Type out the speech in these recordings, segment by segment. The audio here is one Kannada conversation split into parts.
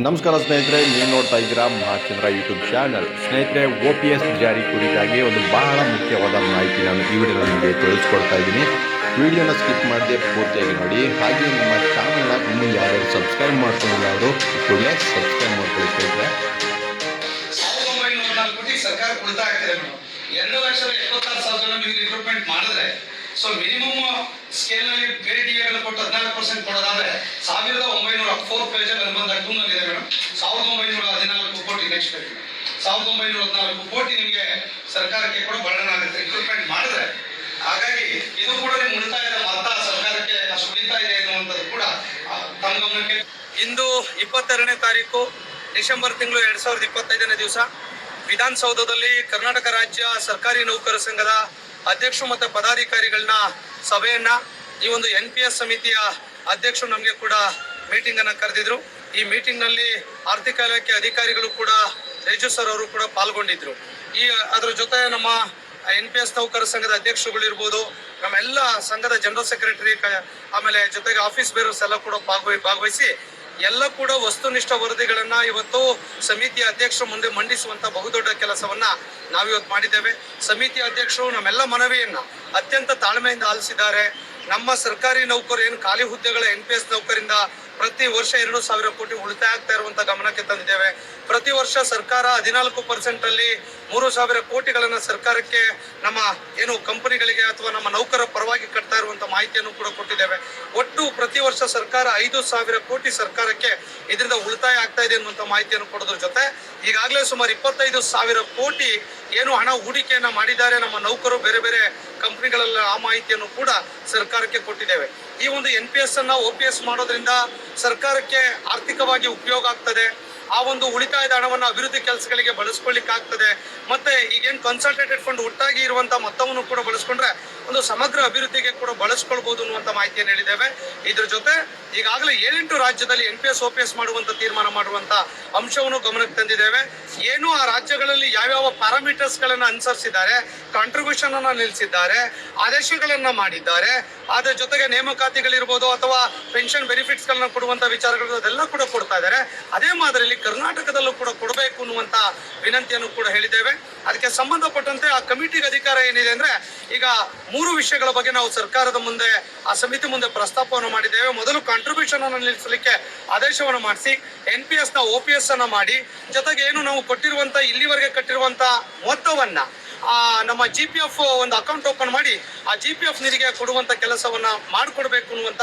ನಮಸ್ಕಾರ ಸ್ನೇಹಿತರೆ, ನೀವು ನೋಡ್ತಾ ಇದ್ದೀರಾ ಮಹಾಚಂದ್ರ ಯೂಟ್ಯೂಬ್ ಚಾನಲ್ ಸ್ನೇಹಿತರೆ ಒ ಪಿ ಎಸ್ ಜಾರಿ ಕುರಿತಾಗಿ ಒಂದು ಬಹಳ ಮುಖ್ಯವಾದ ಮಾಹಿತಿ ನಾನು ಈ ವಿಡಿಯೋ ನಿಮಗೆ ತಿಳಿಸ್ಕೊಡ್ತಾ ಇದ್ದೀನಿ. ವಿಡಿಯೋನ ಸ್ಕಿಪ್ ಮಾಡದೆ ಪೂರ್ತಿಯಾಗಿ ನೋಡಿ. ಹಾಗೆ ನಮ್ಮ ಚಾನಲ್ನ ಇನ್ನೂ ಯಾರ್ಯಾರು ಸಬ್ಸ್ಕ್ರೈಬ್ ಮಾಡ್ಕೊಂಡಿಲ್ಲ ಅವರು ಕೂಡಲೇ ಸಬ್ಸ್ಕ್ರೈಬ್ ಮಾಡ್ಕೊಳ್ಳಿ ಸ್ನೇಹಿತರೆ. ಎರಡು ಲಕ್ಷದ ಎಪ್ಪತ್ತಾರು ಸಾವಿರ ರಿಕ್ರೂಟ್ಮೆಂಟ್ ಮಾಡಿದ್ರೆ ಸೊ ಮಿನಿಮಮ್ ಸ್ಕೇಲ್ನಲ್ಲಿ ಬೇರೆ ಕೊಟ್ಟು ಹದಿನಾಲ್ಕು ಪರ್ಸೆಂಟ್ ಕೊಡೋದಾದ್ರೆ ಸಾವಿರದ ಒಂಬೈನೂರ ಫೋರ್ ಪೇಜ್ ಅನುಬಂಧ ಟೂ ನಲ್ಲಿ ಇದೆ ಮೇಡಮ್. ಸಾವಿರದ ಒಂಬೈನೂರ ಹದಿನಾಲ್ಕು ಕೋಟಿ ನೆಕ್ಸ್ಟ್ ಬೇಕು ಸಾವಿರದ ಒಂಬೈನೂರ ಹದಿನಾಲ್ಕು ಕೋಟಿ ನಿಮಗೆ ಸರ್ಕಾರಕ್ಕೆ ಕೂಡ ಬರ್ಡನ್ ಆಗುತ್ತೆ. ರಿಕ್ರೂಟ್ಮೆಂಟ್ ಮಾಡಿದ್ರೆ ಹಾಗಾಗಿ ಇದು ಕೂಡ ನಿಮ್ಮ ಉಳಿತಾಯದ ಮೊತ್ತ ಸರ್ಕಾರಕ್ಕೆ ಅಷ್ಟು ಇದೆ ಅನ್ನುವಂಥದ್ದು ಕೂಡ ತಮ್ಮ ಗಮನಕ್ಕೆ ಇಂದು ಇಪ್ಪತ್ತೆರಡನೇ ತಾರೀಕು, ಡಿಸೆಂಬರ್ ತಿಂಗಳು ಎರಡ್ ಸಾವಿರದ ಇಪ್ಪತ್ತೈದನೇ ದಿವಸ. ವಿಧಾನಸೌಧದಲ್ಲಿ ಕರ್ನಾಟಕ ರಾಜ್ಯ ಸರ್ಕಾರಿ ನೌಕರ ಸಂಘದ ಅಧ್ಯಕ್ಷರು ಮತ್ತು ಪದಾಧಿಕಾರಿಗಳನ್ನ, ಸಭೆಯನ್ನ, ಈ ಒಂದು ಎನ್ ಪಿ ಎಸ್ ಸಮಿತಿಯ ಅಧ್ಯಕ್ಷರು ನಮಗೆ ಕೂಡ ಮೀಟಿಂಗ್ ಅನ್ನ ಕರೆದಿದ್ರು. ಈ ಮೀಟಿಂಗ್ನಲ್ಲಿ ಆರ್ಥಿಕ ಇಲಾಖೆ ಅಧಿಕಾರಿಗಳು ಕೂಡ ರೈಜು ಸರ್ ಅವರು ಕೂಡ ಪಾಲ್ಗೊಂಡಿದ್ರು. ಈ, ಅದ್ರ ಜೊತೆ ನಮ್ಮ ಎನ್ ಪಿ ಎಸ್ ನೌಕರ ಸಂಘದ ಅಧ್ಯಕ್ಷರುಗಳು ಇರ್ಬೋದು, ನಮ್ಮೆಲ್ಲ ಸಂಘದ ಜನರಲ್ ಸೆಕ್ರೆಟರಿ ಆಮೇಲೆ ಜೊತೆಗೆ ಆಫೀಸ್ ಬೇರರ್ಸ್ ಎಲ್ಲ ಕೂಡ ಭಾಗವಹಿ, ಭಾಗವಹಿಸಿ ಎಲ್ಲ ಕೂಡ ವಸ್ತುನಿಷ್ಠ ವರದಿಗಳನ್ನ ಇವತ್ತು ಸಮಿತಿಯ ಅಧ್ಯಕ್ಷರ ಮುಂದೆ ಮಂಡಿಸುವಂತ ಬಹುದೊಡ್ಡ ಕೆಲಸವನ್ನ ನಾವಿವತ್ತು ಮಾಡಿದ್ದೇವೆ. ಸಮಿತಿ ಅಧ್ಯಕ್ಷರು ನಮ್ಮೆಲ್ಲ ಮನವಿಯನ್ನ ಅತ್ಯಂತ ತಾಳ್ಮೆಯಿಂದ ಆಲಿಸಿದ್ದಾರೆ. ನಮ್ಮ ಸರ್ಕಾರಿ ನೌಕರು ಏನು ಖಾಲಿ ಹುದ್ದೆಗಳ ಎನ್ ಪಿ ಎಸ್ ನೌಕರಿಂದ ಪ್ರತಿ ವರ್ಷ ಎರಡು ಸಾವಿರ ಕೋಟಿ ಉಳಿತಾಯ ಆಗ್ತಾ ಇರುವಂತ ಗಮನಕ್ಕೆ ತಂದಿದ್ದೇವೆ. ಪ್ರತಿ ವರ್ಷ ಸರ್ಕಾರ ಹದಿನಾಲ್ಕು ಪರ್ಸೆಂಟ್ ಅಲ್ಲಿ ಮೂರು ಸಾವಿರ ಕೋಟಿಗಳನ್ನ ಸರ್ಕಾರಕ್ಕೆ ನಮ್ಮ ಏನು ಕಂಪನಿಗಳಿಗೆ ಅಥವಾ ನಮ್ಮ ನೌಕರ ಪರವಾಗಿ ಕಟ್ತಾ ಇರುವಂತ ಮಾಹಿತಿಯನ್ನು ಕೂಡ ಕೊಟ್ಟಿದ್ದೇವೆ. ಒಟ್ಟು ಪ್ರತಿ ವರ್ಷ ಸರ್ಕಾರ ಐದು ಸಾವಿರ ಕೋಟಿ ಸರ್ಕಾರಕ್ಕೆ ಇದರಿಂದ ಉಳಿತಾಯ ಆಗ್ತಾ ಇದೆ ಅನ್ನುವಂತ ಮಾಹಿತಿಯನ್ನು ಕೊಡೋದ್ರ ಜೊತೆ ಈಗಾಗಲೇ ಸುಮಾರು ಇಪ್ಪತ್ತೈದು ಸಾವಿರ ಕೋಟಿ ಏನು ಹಣ ಹೂಡಿಕೆಯನ್ನ ಮಾಡಿದ್ದಾರೆ ನಮ್ಮ ನೌಕರು ಬೇರೆ ಬೇರೆ ಕಂಪನಿಗಳೆಲ್ಲ ಆ ಮಾಹಿತಿಯನ್ನು ಕೂಡ ಸರ್ಕಾರಕ್ಕೆ ಕೊಟ್ಟಿದ್ದೇವೆ. ಈ ಒಂದು ಎನ್ ಪಿ ಎಸ್ ಅನ್ನ ಒ ಪಿ ಎಸ್ ಮಾಡೋದ್ರಿಂದ ಸರ್ಕಾರಕ್ಕೆ ಆರ್ಥಿಕವಾಗಿ ಉಪಯೋಗ ಆಗ್ತದೆ. ಆ ಒಂದು ಉಳಿತಾಯದ ಹಣವನ್ನು ಅಭಿವೃದ್ಧಿ ಕೆಲಸಗಳಿಗೆ ಬಳಸ್ಕೊಳ್ಳಿಕ್ಕಾಗ್ತದೆ ಮತ್ತೆ ಈಗೇನು ಕನ್ಸಲ್ಟೇಟೆಡ್ ಫಂಡ್ ಒಟ್ಟಾಗಿ ಇರುವಂತಹ ಮೊತ್ತವನ್ನು ಕೂಡ ಬಳಸ್ಕೊಂಡ್ರೆ ಒಂದು ಸಮಗ್ರ ಅಭಿವೃದ್ಧಿಗೆ ಕೂಡ ಬಳಸ್ಕೊಳ್ಬಹುದು ಅನ್ನುವಂತ ಮಾಹಿತಿಯನ್ನು ಹೇಳಿದ್ದೇವೆ. ಇದ್ರ ಜೊತೆ ಈಗಾಗಲೇ ಏಳೆಂಟು ರಾಜ್ಯದಲ್ಲಿ ಎನ್ ಪಿ ಎಸ್ ಎಸ್ ಮಾಡುವಂತ ತೀರ್ಮಾನ ಮಾಡುವಂತ ಅಂಶವನ್ನು ಗಮನಕ್ಕೆ ತಂದಿದ್ದೇವೆ. ಏನು ಆ ರಾಜ್ಯಗಳಲ್ಲಿ ಯಾವ್ಯಾವ ಪ್ಯಾರಾಮೀಟರ್ಸ್ ಗಳನ್ನ ಅನುಸರಿಸಿದ್ದಾರೆ ಕಾಂಟ್ರಿಬ್ಯೂಷನ್ ಅನ್ನ ನಿಲ್ಲಿಸಿದ್ದಾರೆ ಆದೇಶಗಳನ್ನ ಮಾಡಿದ್ದಾರೆ, ಅದರ ಜೊತೆಗೆ ನೇಮಕಾತಿಗಳಿರ್ಬೋದು ಅಥವಾ ಪೆನ್ಷನ್ ಬೆನಿಫಿಟ್ಸ್ ಗಳನ್ನ ಕೊಡುವಂತ ವಿಚಾರಗಳು ಅದೆಲ್ಲ ಕೂಡ ಕೊಡ್ತಾ ಇದ್ದಾರೆ. ಅದೇ ಮಾದರಿಯಲ್ಲಿ ಕರ್ನಾಟಕದಲ್ಲೂ ಕೂಡ ಕೊಡಬೇಕು ಅನ್ನುವಂತ ವಿನಂತಿಯನ್ನು ಕೂಡ ಹೇಳಿದ್ದೇವೆ. ಅದಕ್ಕೆ ಸಂಬಂಧಪಟ್ಟಂತೆ ಆ ಕಮಿಟಿಗೆ ಅಧಿಕಾರ ಏನಿದೆ ಅಂದ್ರೆ ಈಗ ಮೂರು ವಿಷಯಗಳ ಬಗ್ಗೆ ನಾವು ಸರ್ಕಾರದ ಮುಂದೆ, ಆ ಸಮಿತಿ ಮುಂದೆ ಪ್ರಸ್ತಾಪವನ್ನು ಮಾಡಿದ್ದೇವೆ. ಮೊದಲು ಕಾಂಟ್ರಿಬ್ಯೂಷನ್ ಅನ್ನು ನಿಲ್ಲಿಸಲಿಕ್ಕೆ ಆದೇಶವನ್ನು ಮಾಡಿಸಿ ಎನ್ ಪಿ ಎಸ್ನ ಓ ಪಿ ಎಸ್ ಅನ್ನ ಮಾಡಿ, ಜೊತೆಗೆ ಏನು ನಾವು ಕೊಟ್ಟಿರುವಂತ, ಇಲ್ಲಿವರೆಗೆ ಕಟ್ಟಿರುವಂತ ಮೊತ್ತವನ್ನ ನಮ್ಮ ಜಿ ಪಿ ಎಫ್ ಒಂದು ಅಕೌಂಟ್ ಓಪನ್ ಮಾಡಿ, ಆ ಜಿ ಪಿ ಎಫ್ ನಿಧಿಗೆ ಕೊಡುವಂತ ಕೆಲಸವನ್ನ ಮಾಡಿಕೊಡ್ಬೇಕು ಅನ್ನುವಂತ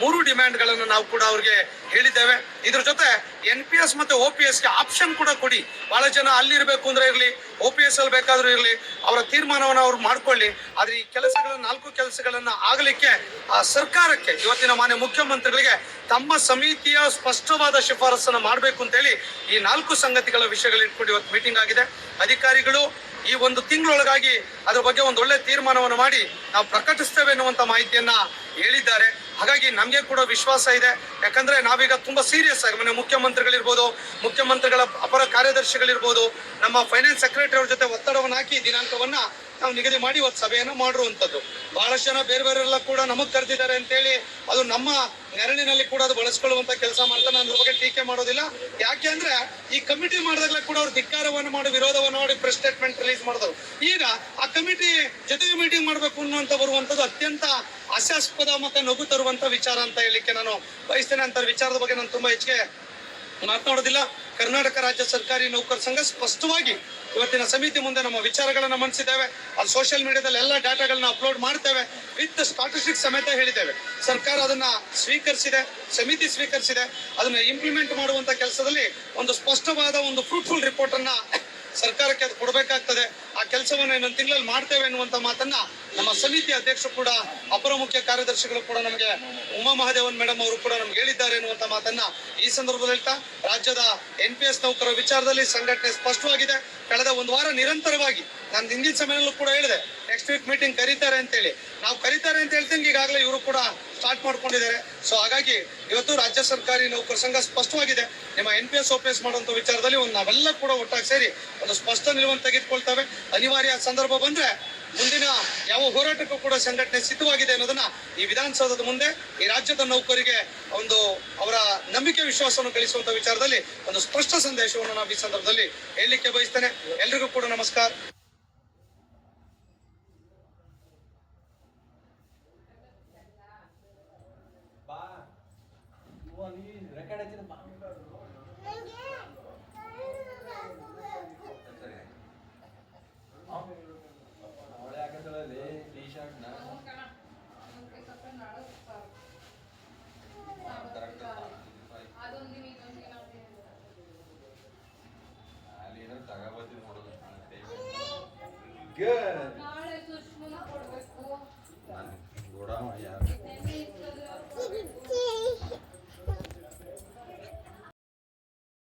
ಮೂರು ಡಿಮ್ಯಾಂಡ್ಗಳನ್ನು ನಾವು ಕೂಡ ಅವ್ರಿಗೆ ಹೇಳಿದ್ದೇವೆ. ಇದ್ರ ಜೊತೆ ಎನ್ ಪಿ ಎಸ್ ಮತ್ತೆ ಒ ಪಿ ಎಸ್ಗೆ ಆಪ್ಷನ್ ಕೂಡ ಕೊಡಿ. ಬಹಳ ಜನ ಅಲ್ಲಿರಬೇಕು ಅಂದ್ರೆ ಇರಲಿ ಒ ಪಿ ಎಸ್ ಅಲ್ಲಿ ಬೇಕಾದ್ರೂ ಇರಲಿ, ಅವರ ತೀರ್ಮಾನವನ್ನು ಅವ್ರು ಮಾಡ್ಕೊಳ್ಳಿ. ಆದ್ರೆ ಈ ಕೆಲಸಗಳ ನಾಲ್ಕು ಕೆಲಸಗಳನ್ನು ಆಗಲಿಕ್ಕೆ, ಆ, ಸರ್ಕಾರಕ್ಕೆ, ಇವತ್ತಿನ ಮಾನ್ಯ ಮುಖ್ಯಮಂತ್ರಿಗಳಿಗೆ ತಮ್ಮ ಸಮಿತಿಯ ಸ್ಪಷ್ಟವಾದ ಶಿಫಾರಸನ್ನ ಮಾಡಬೇಕು ಅಂತೇಳಿ ಈ ನಾಲ್ಕು ಸಂಗತಿಗಳ ವಿಷಯಗಳು ಇಟ್ಕೊಂಡು ಇವತ್ತು ಮೀಟಿಂಗ್ ಆಗಿದೆ. ಅಧಿಕಾರಿಗಳು ಈ ಒಂದು ತಿಂಗಳೊಳಗಾಗಿ ಅದರ ಬಗ್ಗೆ ಒಂದು ಒಳ್ಳೆ ತೀರ್ಮಾನವನ್ನು ಮಾಡಿ ನಾವು ಪ್ರಕಟಿಸ್ತೇವೆ ಎನ್ನುವಂತ ಮಾಹಿತಿಯನ್ನ ಹೇಳಿದ್ದಾರೆ. ಹಾಗಾಗಿ ನಮಗೆ ಕೂಡ ವಿಶ್ವಾಸ ಇದೆ. ಯಾಕಂದ್ರೆ ನಾವೀಗ ತುಂಬಾ ಸೀರಿಯಸ್ ಆಗಿ ಮನೆ ಮುಖ್ಯಮಂತ್ರಿಗಳಿರ್ಬೋದು, ಮುಖ್ಯಮಂತ್ರಿಗಳ ಅಪರ ಕಾರ್ಯದರ್ಶಿಗಳಿರ್ಬೋದು, ನಮ್ಮ ಫೈನಾನ್ಸ್ ಸೆಕ್ರೆಟರಿ ಅವ್ರ ಜೊತೆ ಒತ್ತಡವನ್ನು ಹಾಕಿ ದಿನಾಂಕವನ್ನ ನಾವು ನಿಗದಿ ಮಾಡಿ ಇವತ್ತು ಸಭೆಯನ್ನು ಮಾಡಿರುವಂತದ್ದು ಬಹಳಷ್ಟು ಜನ ಬೇರೆ ಬೇರೆಲ್ಲ ಕೂಡ ನಮಗ್ ಕರೆದಿದ್ದಾರೆ ಅಂತೇಳಿ ಅದು ನಮ್ಮ ನೆರಳಿನಲ್ಲಿ ಕೂಡ ಅದು ಬಳಸ್ಕೊಳ್ಳುವಂತ ಕೆಲಸ ಮಾಡ್ತಾ ನಾನು ಬಗ್ಗೆ ಟೀಕೆ ಮಾಡೋದಿಲ್ಲ. ಯಾಕೆ ಅಂದ್ರೆ ಈ ಕಮಿಟಿ ಮಾಡಿದಾಗಲೇ ಕೂಡ ಅವ್ರು ಧಿಕ್ಕಾರವನ್ನು ಮಾಡಿ, ವಿರೋಧವನ್ನು ಮಾಡಿ ಪ್ರೆಸ್ ಸ್ಟೇಟ್ಮೆಂಟ್ ರಿಲೀಸ್ ಮಾಡಿದ್ರು ಈಗ ಆ ಕಮಿಟಿ ಜೊತೆಗೆ ಮೀಟಿಂಗ್ ಮಾಡಬೇಕು ಅನ್ನುವಂತ ಬರುವಂತದ್ದು ಅತ್ಯಂತ ಹಾಸ್ಯಾಸ್ಪದ ಮತ್ತೆ ನಗು ತರುವಂತ ವಿಚಾರ ಅಂತ ಹೇಳಿಕ್ಕೆ ನಾನು ಬಯಸ್ತೇನೆ. ಅಂತ ವಿಚಾರದ ಬಗ್ಗೆ ನಾನು ತುಂಬಾ ಹೆಚ್ಚಿಗೆ ಮಾತನಾಡೋದಿಲ್ಲ. ಕರ್ನಾಟಕ ರಾಜ್ಯ ಸರ್ಕಾರಿ ನೌಕರ ಸಂಘ ಸ್ಪಷ್ಟವಾಗಿ ಇವತ್ತಿನ ಸಮಿತಿ ಮುಂದೆ ನಮ್ಮ ವಿಚಾರಗಳನ್ನು ಮಂಡಿಸಿದ್ದೇವೆ ಅಲ್ಲಿ ಸೋಷಿಯಲ್ ಮೀಡಿಯಾದಲ್ಲಿ ಎಲ್ಲ ಡಾಟಾಗಳನ್ನ ಅಪ್ಲೋಡ್ ಮಾಡ್ತೇವೆ. ವಿತ್ ಸ್ಟಾಟಿಸ್ಟಿಕ್ಸ್ ಸಮೇತ ಹೇಳಿದ್ದೇವೆ. ಸರ್ಕಾರ ಅದನ್ನ ಸ್ವೀಕರಿಸಿದೆ, ಸಮಿತಿ ಸ್ವೀಕರಿಸಿದೆ. ಅದನ್ನ ಇಂಪ್ಲಿಮೆಂಟ್ ಮಾಡುವಂತ ಕೆಲಸದಲ್ಲಿ ಒಂದು ಸ್ಪಷ್ಟವಾದ ಒಂದು ಫ್ರೂಟ್ಫುಲ್ ರಿಪೋರ್ಟ್ ಅನ್ನ ಸರ್ಕಾರಕ್ಕೆ ಅದು ಕೊಡಬೇಕಾಗ್ತದೆ. ಕೆಲಸವನ್ನ ಇನ್ನೊಂದು ತಿಂಗಳಲ್ಲಿ ಮಾಡ್ತೇವೆ ಅನ್ನುವಂತ ಮಾತನ್ನ ನಮ್ಮ ಸಮಿತಿ ಅಧ್ಯಕ್ಷರು ಕೂಡ, ಅಪರ ಮುಖ್ಯ ಕಾರ್ಯದರ್ಶಿಗಳು ಕೂಡ ನಮಗೆ ಉಮಾ ಮಹಾದೇವನ್ ಮೇಡಮ್ ಅವರು ಕೂಡ ನಮ್ಗೆ ಹೇಳಿದ್ದಾರೆ ಅನ್ನುವಂತ ಮಾತನ್ನ ಈ ಸಂದರ್ಭದಲ್ಲಿ ಹೇಳ್ತಾ, ರಾಜ್ಯದ ಎನ್ ಪಿ ಎಸ್ ನೌಕರರ ವಿಚಾರದಲ್ಲಿ ಸಂಘಟನೆ ಸ್ಪಷ್ಟವಾಗಿದೆ. ಕಳೆದ ಒಂದು ವಾರ ನಿರಂತರವಾಗಿ ನಾನು ಹಿಂದಿನ ಸಮಯದಲ್ಲೂ ಕೂಡ ಹೇಳಿದೆ ನೆಕ್ಸ್ಟ್ ವೀಕ್ ಮೀಟಿಂಗ್ ಕರೀತಾರೆ ಅಂತೇಳಿ ನಾವು ಕರೀತಾರೆ ಅಂತ ಹೇಳ್ತೀನಿ ಈಗಾಗಲೇ ಇವರು ಕೂಡ ಸ್ಟಾರ್ಟ್ ಮಾಡ್ಕೊಂಡಿದ್ದಾರೆ. ಸೊ ಹಾಗಾಗಿ ಇವತ್ತು ರಾಜ್ಯ ಸರ್ಕಾರಿ ನೌಕರ ಸಂಘ ಸ್ಪಷ್ಟವಾಗಿದೆ. ನಿಮ್ಮ N P S O P S ಮಾಡುವಂತ ವಿಚಾರದಲ್ಲಿ ಒಂದು ನಾವೆಲ್ಲ ಕೂಡ ಒಟ್ಟಾಗಿ ಸೇರಿ ಒಂದು ಸ್ಪಷ್ಟ ನಿಲುವನ್ನು ತೆಗೆದುಕೊಳ್ತೇವೆ. ಅನಿವಾರ್ಯ ಸಂದರ್ಭ ಬಂದ್ರೆ ಮುಂದಿನ ಯಾವ ಹೋರಾಟಕ್ಕೂ ಕೂಡ ಸಂಘಟನೆ ಸಿದ್ಧವಾಗಿದೆ ಅನ್ನೋದನ್ನ ಈ ವಿಧಾನಸೌಧದ ಮುಂದೆ, ಈ ರಾಜ್ಯದ ನೌಕರಿಗೆ ಒಂದು ಅವರ ನಂಬಿಕೆ, ವಿಶ್ವಾಸವನ್ನು ಗಳಿಸುವಂತ ವಿಚಾರದಲ್ಲಿ ಒಂದು ಸ್ಪಷ್ಟ ಸಂದೇಶವನ್ನು ನಾವು ಈ ಸಂದರ್ಭದಲ್ಲಿ ಹೇಳಲಿಕ್ಕೆ ಬಯಸ್ತೇನೆ. ಎಲ್ರಿಗೂ ಕೂಡ ನಮಸ್ಕಾರ. ಹಾಕಿದಪ್ಪ ಅವಳೆ ಹಾಕತ್ತಳಲ್ಲಿ ಟೀ ಶರ್ಟ್ನ ಅಲ್ಲಿ ಏನಾದ್ರು ತಗೋಬತ್ತೀನಿ ನೋಡೋದು ಗುಡ್ ಗುಡ ಯಾರು